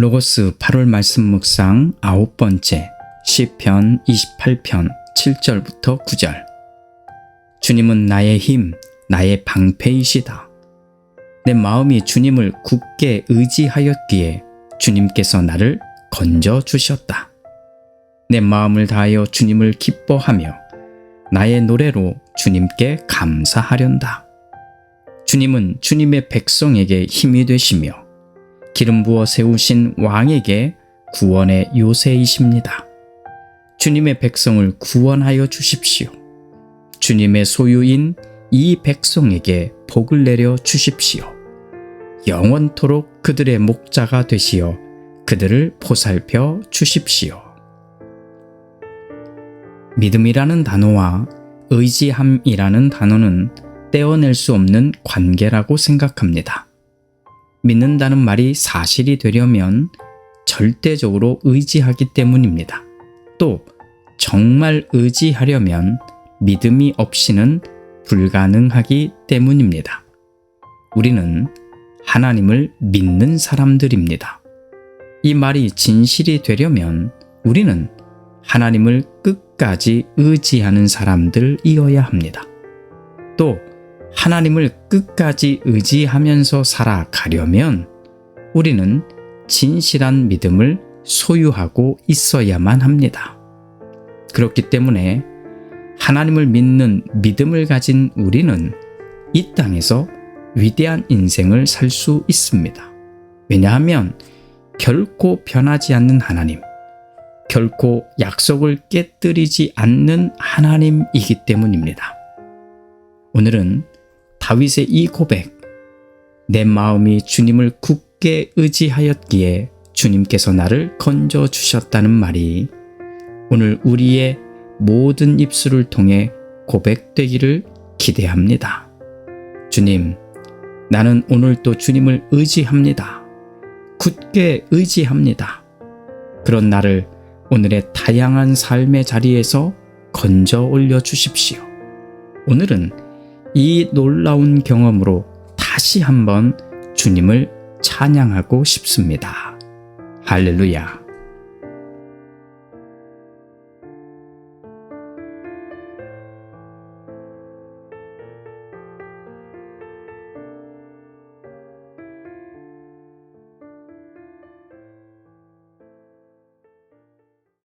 로고스 8월 말씀 묵상 아홉 번째 시편 28편 7절부터 9절 주님은 나의 힘, 나의 방패이시다. 내 마음이 주님을 굳게 의지하였기에 주님께서 나를 건져 주셨다. 내 마음을 다하여 주님을 기뻐하며 나의 노래로 주님께 감사하련다. 주님은 주님의 백성에게 힘이 되시며 기름 부어 세우신 왕에게 구원의 요새이십니다. 주님의 백성을 구원하여 주십시오. 주님의 소유인 이 백성에게 복을 내려 주십시오. 영원토록 그들의 목자가 되시어 그들을 보살펴 주십시오. 믿음이라는 단어와 의지함이라는 단어는 떼어낼 수 없는 관계라고 생각합니다. 믿는다는 말이 사실이 되려면 절대적으로 의지하기 때문입니다. 또 정말 의지하려면 믿음이 없이는 불가능하기 때문입니다. 우리는 하나님을 믿는 사람들입니다. 이 말이 진실이 되려면 우리는 하나님을 끝까지 의지하는 사람들이어야 합니다. 또 하나님을 끝까지 의지하면서 살아가려면 우리는 진실한 믿음을 소유하고 있어야만 합니다. 그렇기 때문에 하나님을 믿는 믿음을 가진 우리는 이 땅에서 위대한 인생을 살 수 있습니다. 왜냐하면 결코 변하지 않는 하나님, 결코 약속을 깨뜨리지 않는 하나님이기 때문입니다. 오늘은 다윗의 이 고백, 내 마음이 주님을 굳게 의지하였기에 주님께서 나를 건져 주셨다는 말이 오늘 우리의 모든 입술을 통해 고백되기를 기대합니다. 주님, 나는 오늘도 주님을 의지합니다. 굳게 의지합니다. 그런 나를 오늘의 다양한 삶의 자리에서 건져 올려 주십시오. 오늘은 이 놀라운 경험으로 다시 한번 주님을 찬양하고 싶습니다. 할렐루야.